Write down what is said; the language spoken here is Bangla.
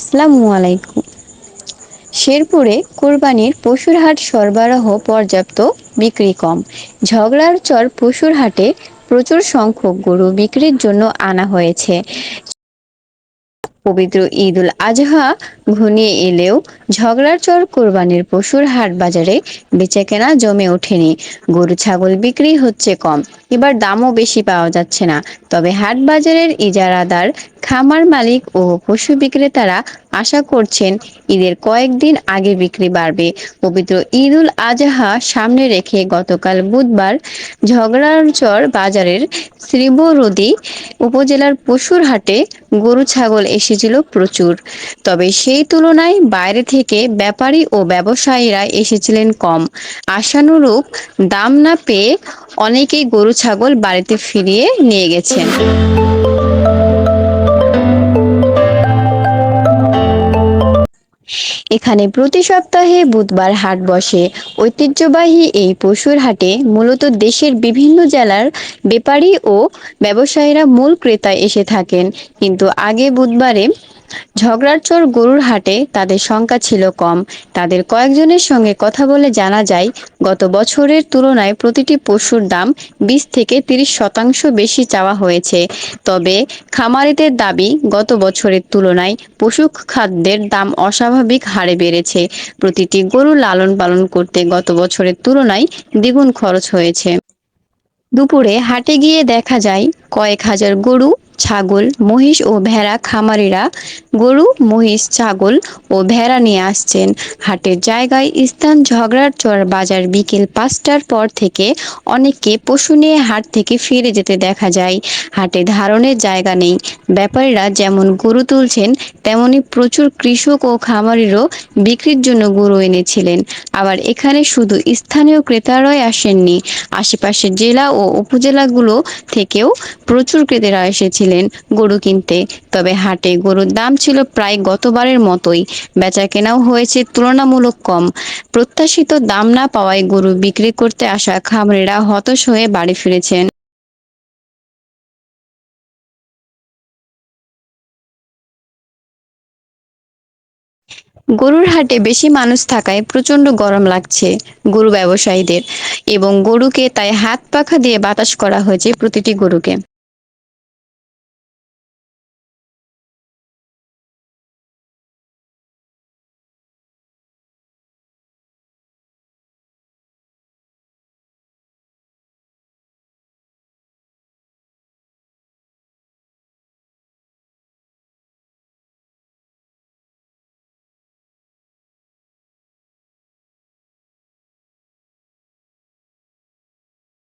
আসসালামু আলাইকুম। শেরপুরে কোরবানির পশুর হাট সরবরাহ পর্যাপ্ত, বিক্রি কম। ঝগড়ার চর পশুর হাটে প্রচুর সংখ্যক গরু বিক্রির জন্য আনা হয়েছে। পবিত্র ঈদ উল আজহা ঘনিয়ে এলেও ঝগড়ার চর কোরবানির পশুর হাট বাজারে বেচাকেনা জমে ওঠেনি। গরু, ছাগল বিক্রি হচ্ছে কম। এবার দামও বেশি পাওয়া যাচ্ছে না। তবে হাট বাজারের ইজারাদার খামার মালিক ও পশু বিক্রেতারা আশা করছেন ঈদের কয়েকদিন আগে বিক্রি বাড়বে। পবিত্র ঈদ উল আজহা সামনে রেখে গতকাল বুধবার ঝগড়ারচর বাজারের শ্রীবরদী উপজেলার পশুর হাটে গরু ছাগল এসেছিল প্রচুর। তবে সেই তুলনায় বাইরে থেকে ব্যাপারী ও ব্যবসায়ীরা এসেছিলেন কম। আশানুরূপ দাম না পেয়ে অনেকেই গরু ছাগল বাড়িতে ফিরিয়ে নিয়ে গেছেন। এখানে প্রতি সপ্তাহে বুধবার হাট বসে। ঐতিহ্যবাহী এই পশুর হাটে মূলত দেশের বিভিন্ন জেলার ব্যাপারী ও ব্যবসায়ীরা মূল ক্রেতা এসে থাকেন। কিন্তু আগে বুধবারে ঝগড়ারচর গরুর হাটে তাদের সংখ্যা ছিল কম। তাদের কয়েকজনের সঙ্গে কথা বলে জানা যায়, গত বছরের তুলনায় প্রতিটি পশুর দাম বিশ থেকে তিরিশ শতাংশ বেশি চাওয়া হয়েছে। তবে খামারিদের দাবি, গত বছরের তুলনায় পশু খাদ্যের দাম অস্বাভাবিক হারে বেড়েছে। প্রতিটি গরু লালন পালন করতে গত বছরের তুলনায় দ্বিগুণ খরচ হয়েছে। দুপুরে হাটে গিয়ে দেখা যায়, কয়েক হাজার গরু ছাগল, মহিষ ও ভেড়া খামারিরা গরু, মহিষ, ছাগল ও ভেড়া নিয়ে আসছেন। হাটের জায়গায় স্থান ঝগড়ার চর বাজার বিকেল পাঁচটার পর থেকে অনেককে পশু নিয়ে হাট থেকে ফিরে যেতে দেখা যায়। হাটে ধারণের জায়গা নেই। ব্যাপারীরা যেমন গরু তুলছেন, তেমনি প্রচুর কৃষক ও খামারিরও বিক্রির জন্য গরু এনেছিলেন। আবার এখানে শুধু স্থানীয় ক্রেতারাই আসেননি। আশেপাশের জেলা ও উপজেলাগুলো থেকেও প্রচুর ক্রেতারা এসেছিলেন। গরু কিনতে। তবে হাটে গরুর দাম ছিল প্রায় গতবারের মতোই। বেচা কেনাও হয়েছে তুলনামূলক কম। প্রত্যাশিত দাম না পাওয়ায় গরু বিক্রি করতে আসা খামারিরা হতাশ হয়ে বাড়ি ফিরেছেন। গরুর হাটে বেশি মানুষ থাকায় প্রচণ্ড গরম লাগছে গরু ব্যবসায়ীদের। এবং গরুকে তাই হাত পাখা দিয়ে বাতাস করা হয়েছে প্রতিটি গরুকে।